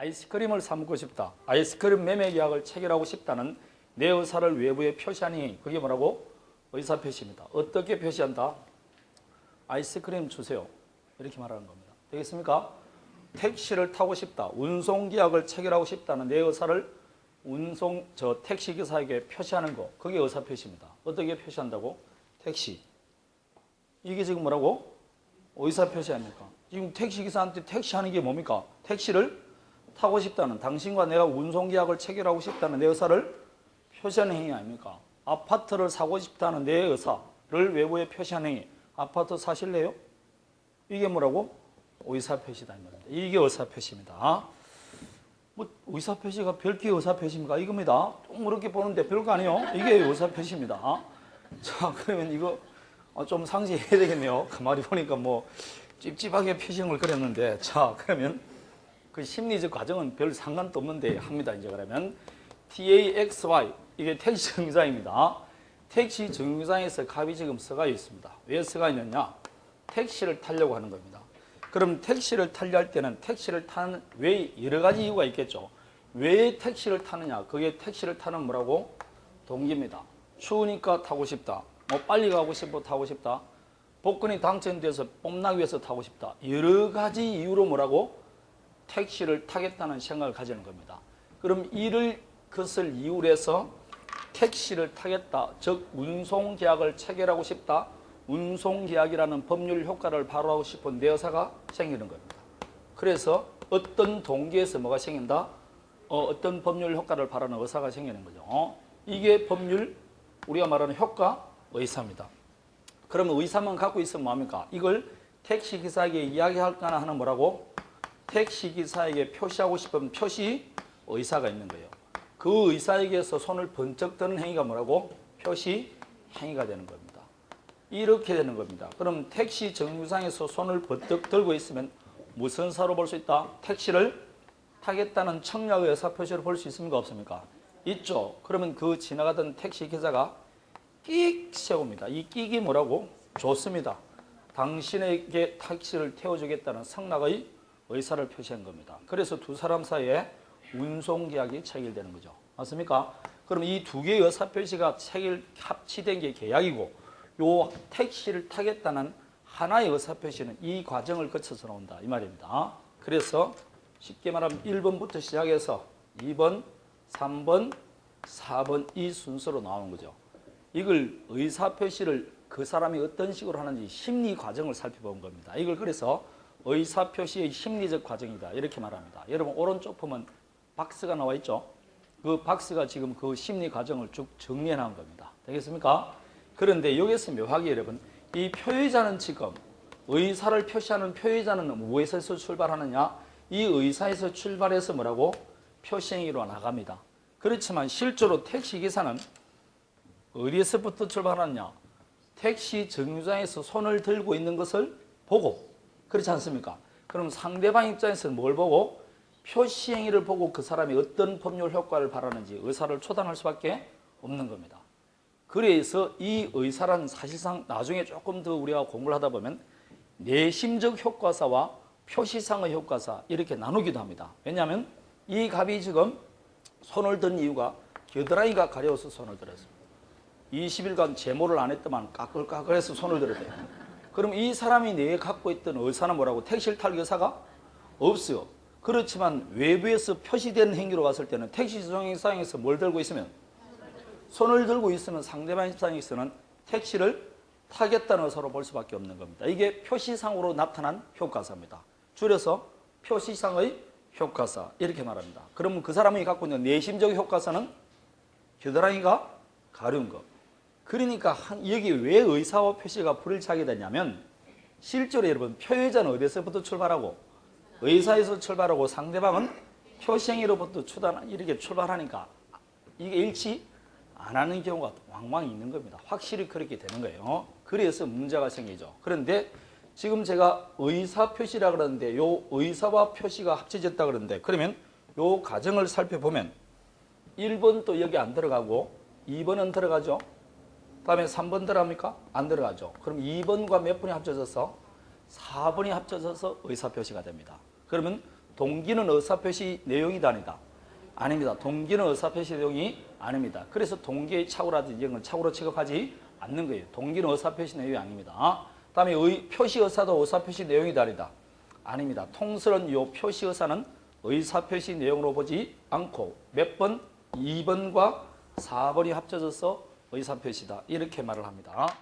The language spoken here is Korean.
아이스크림을 사 먹고 싶다. 아이스크림 매매 계약을 체결하고 싶다는 내 의사를 외부에 표시하니 그게 뭐라고? 의사 표시입니다. 어떻게 표시한다? 아이스크림 주세요. 이렇게 말하는 겁니다. 되겠습니까? 택시를 타고 싶다. 운송 계약을 체결하고 싶다는 내 의사를 운송 저 택시 기사에게 표시하는 거. 그게 의사 표시입니다. 어떻게 표시한다고? 택시. 이게 지금 뭐라고? 의사 표시 아닙니까? 지금 택시 기사한테 택시 하는 게 뭡니까? 택시를 타고 싶다는 당신과 내가 운송 계약을 체결하고 싶다는 내 의사를 표시하는 행위 아닙니까? 아파트를 사고 싶다는 내 의사를 외부에 표시하는 행위. 아파트 사실래요? 이게 뭐라고? 의사 표시다 이 말입니다. 이게 의사 표시입니다. 뭐 의사 표시가 별게 의사 표시입니까? 이겁니다. 좀 그렇게 보는데 별거 아니에요. 이게 의사 표시입니다. 자, 그러면 이거 어, 좀 상세해야 되겠네요. 가만히 보니까 뭐 찝찝하게 표시를 그렸는데 자, 그러면 그 심리적 과정은 별 상관도 없는데 합니다. 이제 그러면 TAXY 이게 택시 정류장입니다. 택시 정류장에서 값이 지금 써가 있습니다. 왜 써가 있느냐? 택시를 타려고 하는 겁니다. 그럼 택시를 타려 할 때는 택시를 타는 왜 여러 가지 이유가 있겠죠. 왜 택시를 타느냐? 그게 택시를 타는 뭐라고? 동기입니다. 추우니까 타고 싶다. 뭐 빨리 가고 싶어 타고 싶다. 복권이 당첨돼서 뽐나기 위해서 타고 싶다. 여러 가지 이유로 뭐라고? 택시를 타겠다는 생각을 가지는 겁니다. 그럼 이를 그것을 이유로 해서 택시를 타겠다. 즉 운송 계약을 체결하고 싶다. 운송 계약이라는 법률 효과를 발휘하고 싶은 내 의사가 생기는 겁니다. 그래서 어떤 동기에서 뭐가 생긴다? 어, 떤 법률 효과를 발휘하는 의사가 생기는 거죠. 어? 이게 법률 우리가 말하는 효과 의사입니다. 그러면 의사만 갖고 있으면 뭐합니까? 이걸 택시 기사에게 이야기할까나 하는 뭐라고? 택시 기사에게 표시하고 싶은 표시 의사가 있는 거예요. 그 의사에게서 손을 번쩍 드는 행위가 뭐라고? 표시 행위가 되는 겁니다. 이렇게 되는 겁니다. 그럼 택시 정류장에서 손을 번쩍 들고 있으면 무슨 사로 볼 수 있다? 택시를 타겠다는 청약의 의사 표시를 볼 수 있습니까? 없습니까? 있죠. 그러면 그 지나가던 택시 기사가 끽 세웁니다. 이 끽이 뭐라고? 좋습니다. 당신에게 택시를 태워주겠다는 성낙의 의사를 표시한 겁니다. 그래서 두 사람 사이에 운송 계약이 체결되는 거죠. 맞습니까? 그럼 이 두 개의 의사 표시가 체결 합치된 게 계약이고 요 택시를 타겠다는 하나의 의사 표시는 이 과정을 거쳐서 나온다 이 말입니다. 그래서 쉽게 말하면 1번부터 시작해서 2번, 3번, 4번 이 순서로 나오는 거죠. 이걸 의사 표시를 그 사람이 어떤 식으로 하는지 심리 과정을 살펴본 겁니다. 이걸 그래서 의사 표시의 심리적 과정이다 이렇게 말합니다. 여러분 오른쪽 보면 박스가 나와 있죠. 그 박스가 지금 그 심리 과정을 쭉 정리해 놓은 겁니다. 되겠습니까? 그런데 여기서 묘하게 여러분 이 표의자는 지금 의사를 표시하는 표의자는 무엇에서 출발하느냐? 이 의사에서 출발해서 뭐라고? 표시행위로 나갑니다. 그렇지만 실제로 택시기사는 어디에서부터 출발하느냐? 택시 정류장에서 손을 들고 있는 것을 보고 그렇지 않습니까? 그럼 상대방 입장에서는 뭘 보고 표시 행위를 보고 그 사람이 어떤 법률 효과를 바라는지 의사를 초단할 수밖에 없는 겁니다. 그래서 이 의사란 사실상 나중에 조금 더 우리가 공부를 하다 보면 내심적 효과사와 표시상의 효과사 이렇게 나누기도 합니다. 왜냐하면 이 갑이 지금 손을 든 이유가 겨드랑이가 가려워서 손을 들었습니다. 20일간 제모를 안 했더만 까끌까끌해서 손을 들었대요. 그럼 이 사람이 내 갖고 있던 의사는 뭐라고? 택시를 탈 의사가 없어요. 그렇지만 외부에서 표시된 행위로 갔을 때는 택시 정류장에서 뭘 들고 있으면 손을 들고 있으면 상대방 입장에서는 택시를 타겠다는 의사로 볼 수밖에 없는 겁니다. 이게 표시상으로 나타난 효과사입니다. 줄여서 표시상의 효과사 이렇게 말합니다. 그러면 그 사람이 갖고 있는 내심적 효과사는 겨드랑이가 가려운 것. 그러니까 한- 여기 왜 의사와 표시가 불일치하게 되냐면 실제로 여러분 표의자는 어디서부터 출발하고 의사에서 출발하고 상대방은 표시행위로부터 추단 이렇게 출발하니까 이게 일치 안 하는 경우가 왕왕 있는 겁니다. 확실히 그렇게 되는 거예요. 그래서 문제가 생기죠. 그런데 지금 제가 의사 표시라 그러는데 요 의사와 표시가 합쳐졌다 그러는데 그러면 요 과정을 살펴보면 1번 또 여기 안 들어가고 2번은 들어가죠. 다음에 3번 들어갑니까? 안 들어가죠. 그럼 2번과 몇 번이 합쳐져서 4번이 합쳐져서 의사 표시가 됩니다. 그러면 동기는 의사표시 내용이다 아니다. 아닙니다. 동기는 의사표시 내용이 아닙니다. 그래서 동기의 착오라든지 이런 건 착오로 취급하지 않는 거예요. 동기는 의사표시 내용이 아닙니다. 다음에 의, 표시 의사도 의사표시 내용이 다르다. 아닙니다. 통설은 이 표시 의사는 의사표시 내용으로 보지 않고 몇 번? 2번과 4번이 합쳐져서 의사표시다. 이렇게 말을 합니다.